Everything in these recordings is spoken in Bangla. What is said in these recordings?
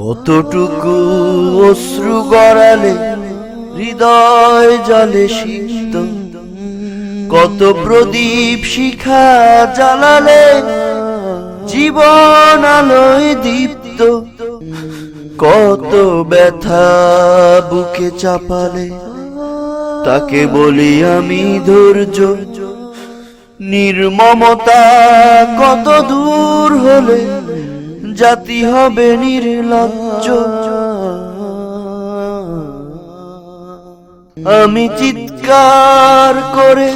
কতটুকু অশ্রু গড়ালে হৃদয় জলে সিক্ত? কত প্রদীপ শিখা জ্বালালে জীবন আলোয় দীপ্ত? কত ব্যথা বুকে চাপালে তাকে বলি আমি ধৈর্য। নির্মমতা কত দূর হলে জাতি হবে নির্লজ্জ। আমি চিৎকার করে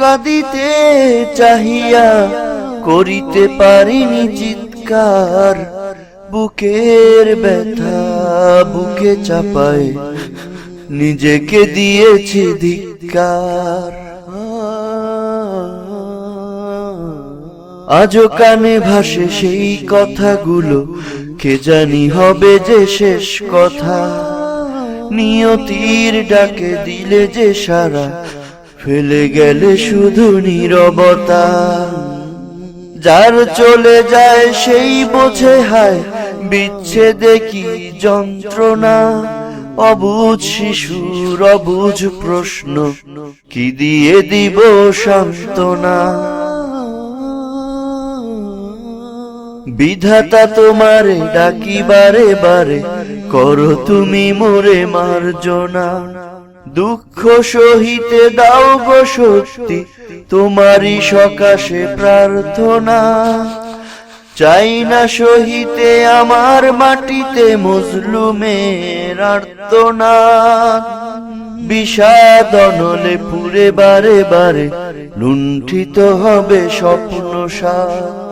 কাঁদিতে চাহিয়া করিতে পারিনি চিৎকার। বুকের ব্যথা বুকে চাপায়, নিজেকে দিয়েছি ধিক্কার। আজও কানে ভাসে সেই কথাগুলো। কে জানি হবে যে শেষ কথা। নিয়তির ডাকে দিলে যে সারা। ফেলে গেলে শুধু নিরবতা। যার চলে যায় সেই বোঝে হায়, বিচ্ছেদে কি যন্ত্রণা। অবুঝ শিশুর অবুঝ প্রশ্ন, কি দিয়ে দিব সান্ত্বনা? বিধাতা তোমারে ডাকি বারে বারে করো তুমি মোরে মার্জনা। দুঃখ সহিতে দাও গো শক্তি তোমারই সকাশে প্রার্থনা। চাই না সহিতে আমার মাটিতে মজলুমের আর্তনা। বিষাদ অনলে পুরে বারে বারে, লুণ্ঠিত হবে স্বপ্ন সার।